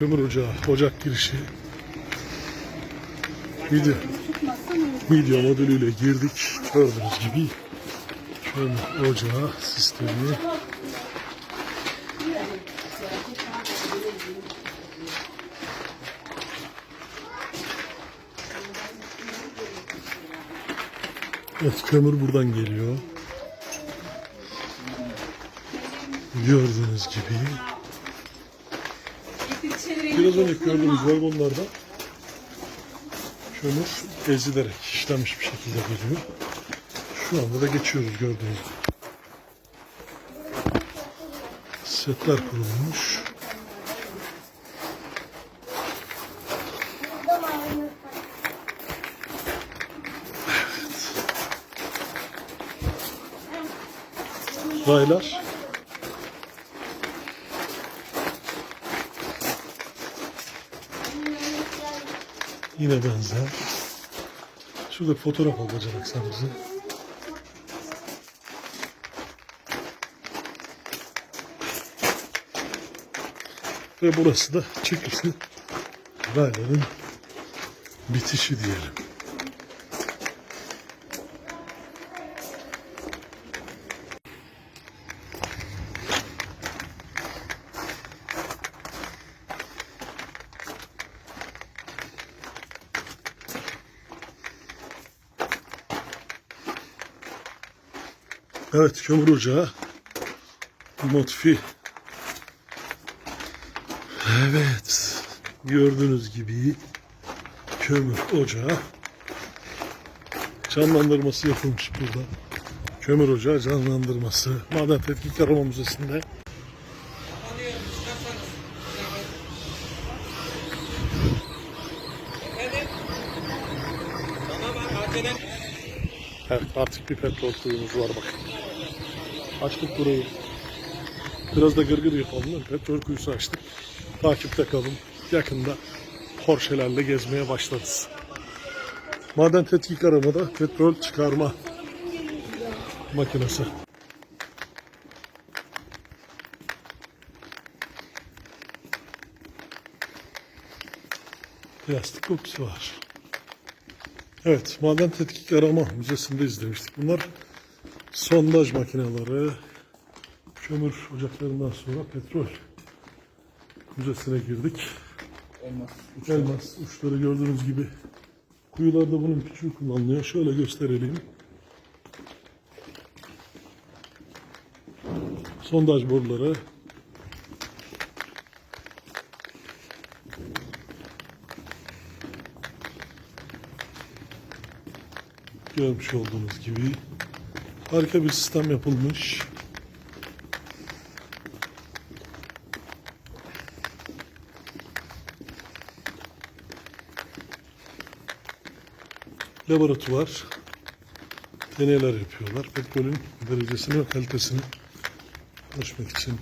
Kömür ocağı, ocak girişi. Video, video modülüyle girdik. Gördüğünüz gibi kömür ocağı sistemi. Evet kömür buradan geliyor. Gördüğünüz gibi. Biraz önce gördüğümüz vagonlarda kömür ezilerek işlenmiş bir şekilde geliyor. Şu anda da geçiyoruz gördüğünüz gibi. Setler kurulmuş. Raylar. Yine benzer. Şurada fotoğraf alacak sen bize. Ve burası da çıkışı rayların bitişi diyelim. Evet kömür ocağı. Motifi. Evet. Gördüğünüz gibi kömür ocağı. Canlandırması yapılmış burada. Kömür ocağı canlandırması. Maden Tetkik Arama Müzesi'nde. Evet artık bir petrol kuyumuz var bak. Açtık burayı. Biraz da gırgır yapalım. değil? Petrol kuyusu açtık. Takipte kalın. Yakında Porsche'lerle gezmeye başlarız. Maden tetkik aramada petrol çıkarma makinesi. Plastik kokusu var. Evet, Maden Tetkik Arama Müzesi'nde izlemiştik. Bunlar sondaj makineleri, kömür ocaklarından sonra petrol müzesine girdik. Elmas. Elmas uçları gördüğünüz gibi kuyularda bunun küçüğü kullanılıyor. Şöyle gösterelim. Sondaj boruları. Görmüş olduğunuz gibi harika bir sistem yapılmış. laboratuvar deneyler yapıyorlar. Petrolün derecesini ve kalitesini ölçmek için